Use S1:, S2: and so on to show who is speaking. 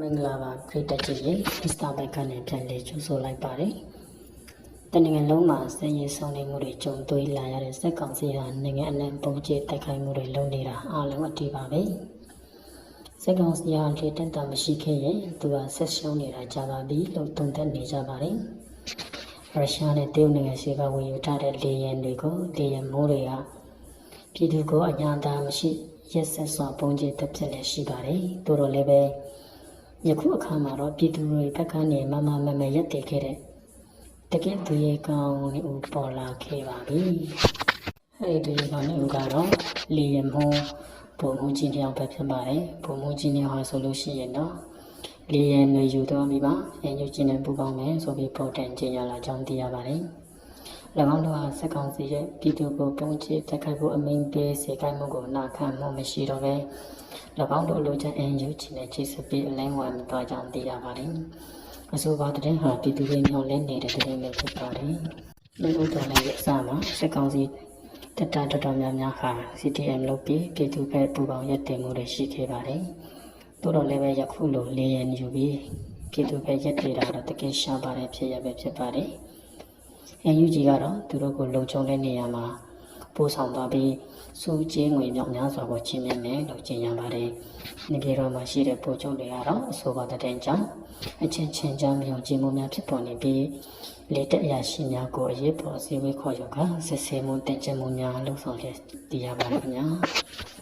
S1: မင်္ဂလာပါခရစ်တကြီးရေအစတာဘက်ကနေပြန်လေကျူဆိုလိုက်ပါတယ်တနင်္ဂနွေလုံးမှာစည်ရေးဆောင်နေမှုတွေကြုံတွေ့လာရတဲ့စက်ကောင်စီဟာနိုင်ငံအနှံ့ပုံကျတိုက်ခိုက်မှုတွေလုပ်နေတာအားလုံးအတီးပါပဲစက်ကောင်စီဟာလေတက်တာမရှိခဲ့ရင်သူကဆက်ရှုံးနေတာကြပါပြီလို့သုံးသပ်နေကြပါတယ်ရုရှားနဲ့တရုတ်နိုင်ငံရှိကဝင်ယူထားတဲ့လေယာဉ်တွေကိုလေယာဉ်မိုးတွေကပြည်သူကိုအညာသားမရှိရက်ဆက်စွာပုံကျတက်ဖြစ်လည်းရှိပါတယ်သူတို့လည်းပဲ ယခုအခါမှာတော့ပြည်သူတွေဘက်ကနေမမမမရက်တည်ခဲ့တဲ့တကယ်သူရဲ့ကောင်းနေဦးပေါ်လာခဲ့ပါပြီအဲဒီသူရဲ့ကောင်းနေဦးကတော့လေယာဉ်မိုးပုံမှုချင်းတယောက်ပဲဖြစ်ပါတယ်ပုံမှုချင်းတယောက်ဟာဆိုလို့ရှိရင်တော့လေယာဉ်တွေယူတော့ပြီပါရန်ယူချင်းနဲ့ပူပေါင်းမယ်ဆိုပြီးပေါ်တန်ကျင်ရလာကြောင်းသိရပါတယ်၎ င်းတို့ဟာစက်ကောင်စီရဲ့ပြည်သူကိုပုံချတက်ခိုက်ဖို့အမိန့်ပေးစေခိုင်းမှုကိုနာခံမှုမရှိတော့ပဲ၎င်းတို့လိုချင်အန်ယူချင်တဲ့ချိစပြီးအလင်းဝမ်းသွားကြောင်းသိရပါတယ်အဆိုပါတဲ့ဟာပြည်သူတွေမျှော်လင့်နေတဲ့တဲ့ပဲဖြစ်ပါတယ်လူဦးတော်လည်းအစမှာစက်ကောင်စီတက်တာတော်တော်များများဟာ CTM လုပ်ပြီးပြည်သူပဲပူပေါင်းရက်တင်မှုတွေရှိခဲ့ပါတယ်တိုးတော်လည်းပဲယခုလိုလေးရန်ယူပြီးပြည်သူပဲရက်တည်တာတော့တကယ်ရှားပါတယ်ဖြစ်ရပဲဖြစ်ပါတယ် NUG ကတော့သူတို့ကိုလုံခြုံတဲ့နေရာမှာပို့ဆောင်သွားပြီးစူးကျင်းငွေမြောက်များစွာကိုချင်းမြတ်မယ်လို့ကြေညာပါတယ်။နေပြည်တော်မှာရှိတဲ့ပို့ချုပ်တွေကတော့အဆိုပါတဲ့ကြောင့်အချင်းချင်းကြားမြောင်ခြင်းမှုများဖြစ်ပေါ်နေပြီးလေတက်အရာရှိများကိုအရေးပေါ်အစည်းအဝေးခေါ်ယူကစစ်ဆေးမှုတင်ကျမှုများလှုပ်ဆောင်လျက်တည်ရပါတယ်ခင်ဗျာ။